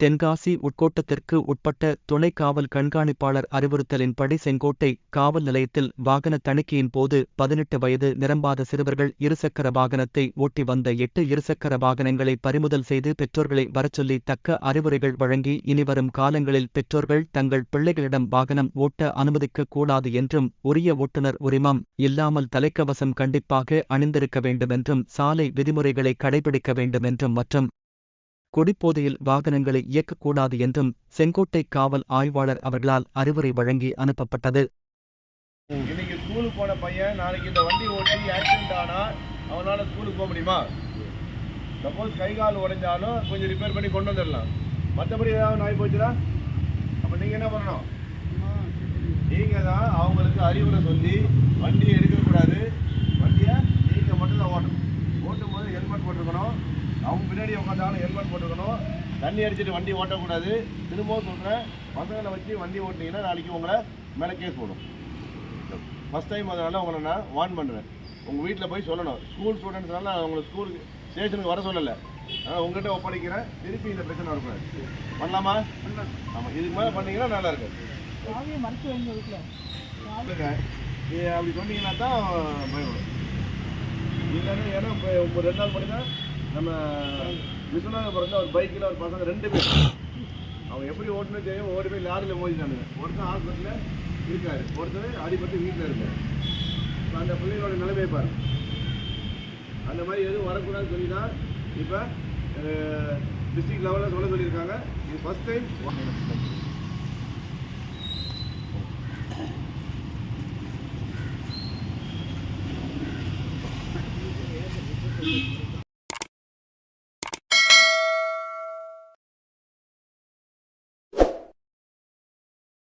தென்காசி உட்கோட்டத்திற்கு உட்பட்ட துணை காவல் கண்காணிப்பாளர் அறிவுறுத்தலின்படி செங்கோட்டை காவல் நிலையத்தில் வாகன தணிக்கையின் போது பதினெட்டு வயது நிரம்பாத சிறுவர்கள் இருசக்கர வாகனத்தை ஓட்டி வந்த எட்டு இருசக்கர வாகனங்களை பறிமுதல் செய்து பெற்றோர்களை வரச்சொல்லி தக்க அறிவுரைகள் வழங்கி இனிவரும் காலங்களில் பெற்றோர்கள் தங்கள் பிள்ளைகளிடம் வாகனம் ஓட்ட அனுமதிக்க கூடாது என்றும் உரிய ஓட்டுநர் உரிமம் இல்லாமல் தலைக்கவசம் கண்டிப்பாக அணிந்திருக்க வேண்டுமென்றும் சாலை விதிமுறைகளை கடைபிடிக்க வேண்டுமென்றும் மற்றும் குடிப்போதையில் வாகனங்களை இயக்கக்கூடாது என்றும் செங்கோட்டை காவல் ஆய்வாளர் அவர்களால் அறிவுரை வழங்கி அனுப்பப்பட்டது. இன்னைக்கு ஸ்கூலுக்கு போன பையன் நாளைக்கு இந்த வண்டி ஓட்டி ஆக்சிடென்ட் ஆனா அவனால ஸ்கூலுக்கு போக முடியுமா? சப்போஸ் கை கால் உடைஞ்சாலும் கொஞ்சம் ரிப்பேர் பண்ணி கொண்டு வந்துடலாம். மற்றபடி ஏதாவது நாய் போச்சுன்னா? அப்போ நீங்கள் என்ன பண்ணணும்? நீங்கள் தான் அவங்களுக்கு அறிவுரை சொல்லி வண்டி எடுக்கக்கூடாது வண்டியை நீங்கள் மட்டும் தான் ஓட்டணும் ஓட்டும் போது ஹெல்மெட் போட்டிருக்கணும் அவங்க உட்காந்தாலும் ஹெல்மெட் போட்டிருக்கணும். தண்ணி அடிச்சிட்டு வண்டி ஓட்டக்கூடாது. திரும்பவும் சொல்கிறேன் பசங்களை வச்சு வண்டி ஓட்டினீங்கன்னா நாளைக்கு உங்களை மேலே கேஸ் போடும். ஃபஸ்ட் டைம் அதனால உங்களை நான் வார்ன் பண்ணுறேன் உங்கள் வீட்டில் போய் சொல்லணும். ஸ்கூல் ஸ்டூடெண்ட்ஸ்னால நான் உங்களை ஸ்கூலுக்கு ஸ்டேஷனுக்கு வர சொல்லலை. ஆனால் உங்கள்கிட்ட ஒப்படைக்கிறேன். திருப்பி இந்த பிரச்சனை வரக்கூடாது. பண்ணலாமா? ஆமாம் இதுக்கு மேலே பண்ணீங்கன்னா நல்லா இருக்கும். அப்படி சொன்னீங்கன்னா தான் பயப்படும். இல்லைன்னா ஏன்னா இப்போ ரெண்டு நாள் பண்ணி தான் நம்ம விஸ்வநாதபுரத்தில் ஒரு பைக்கில் ஒரு பசங்க ரெண்டு பேர். அவன் எப்படி ஓட்டுனே தெரியும் ஓடி போய் லாரியில் மோதிட்டானுங்க. ஒருத்தன் ஹாஸ்பிட்டலில் இருக்காரு. ஒருத்தர் அடிபட்டு வீட்டில் இருக்காரு. இப்ப அந்த பிள்ளைகளோட நிலைமையை பாருங்க. அந்த மாதிரி எதுவும் வரக்கூடாதுன்னு சொல்லி தான் இப்போ டிஸ்ட்ரிக்ட் லெவலில் சொல்ல சொல்லியிருக்காங்க. இது ஃபஸ்ட் டைம்